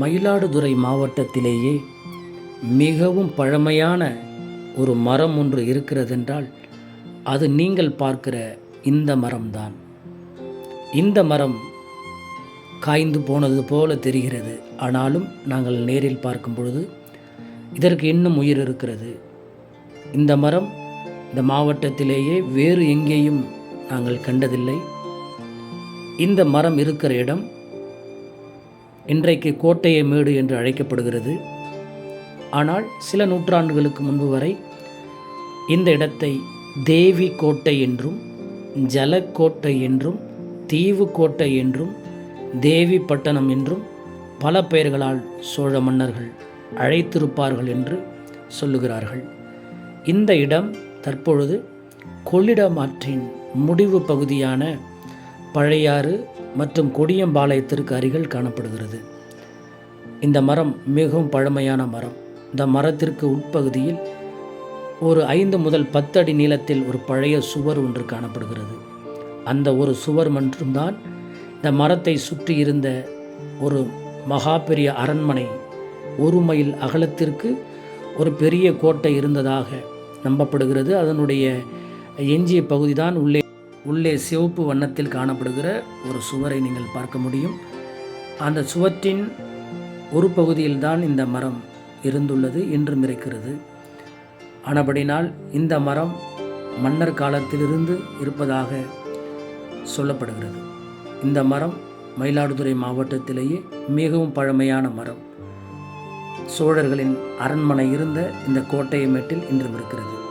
மயிலாடுதுறை மாவட்டத்திலேயே மிகவும் பழமையான ஒரு மரம் ஒன்று இருக்கிறதென்றால் அது நீங்கள் பார்க்கிற இந்த மரம்தான். இந்த மரம் காய்ந்து போனது போல தெரிகிறது. ஆனாலும் நாங்கள் நேரில் பார்க்கும் பொழுது இதற்கு இன்னும் உயிர் இருக்கிறது. இந்த மரம் இந்த மாவட்டத்திலேயே வேறு எங்கேயும் நாங்கள் கண்டதில்லை. இந்த மரம் இருக்கிற இடம் இன்றைக்கு கோட்டையை மேடு என்று அழைக்கப்படுகிறது. ஆனால் சில நூற்றாண்டுகளுக்கு முன்பு வரை இந்த இடத்தை தேவி கோட்டை என்றும் ஜலக்கோட்டை என்றும் தீவு கோட்டை என்றும் தேவி பட்டணம் என்றும் பல பெயர்களால் சோழ மன்னர்கள் அழைத்திருப்பார்கள் என்று சொல்லுகிறார்கள். இந்த இடம் தற்பொழுது கொள்ளிடம் ஆற்றின் முடிவு பகுதியான பழையாறு மற்றும் கொடியம்பாளையத்திற்கு அருகில் காணப்படுகிறது. இந்த மரம் மிகவும் பழமையான மரம். இந்த மரத்திற்கு உட்பகுதியில் ஒரு ஐந்து முதல் பத்து அடி நீளத்தில் ஒரு பழைய சுவர் ஒன்று காணப்படுகிறது. அந்த ஒரு சுவர் மட்டும்தான் இந்த மரத்தை சுற்றி இருந்த ஒரு மகா பெரிய அரண்மனை ஒரு மைல் அகலத்திற்கு ஒரு பெரிய கோட்டை இருந்ததாக நம்பப்படுகிறது. அதனுடைய எஞ்சிய பகுதி தான் உள்ளே உள்ளே சிவப்பு வண்ணத்தில் காணப்படுகிற ஒரு சுவரை நீங்கள் பார்க்க முடியும். அந்த சுவற்றின் ஒரு பகுதியில்தான் இந்த மரம் இருந்துள்ளது இன்றும் இருக்கிறது. ஆனபடினால் இந்த மரம் மன்னர் காலத்திலிருந்து இருப்பதாக சொல்லப்படுகிறது. இந்த மரம் மயிலாடுதுறை மாவட்டத்திலேயே மிகவும் பழமையான மரம். சோழர்களின் அரண்மனை இருந்த இந்த கோட்டையமேட்டில் இன்றும் இருக்கிறது.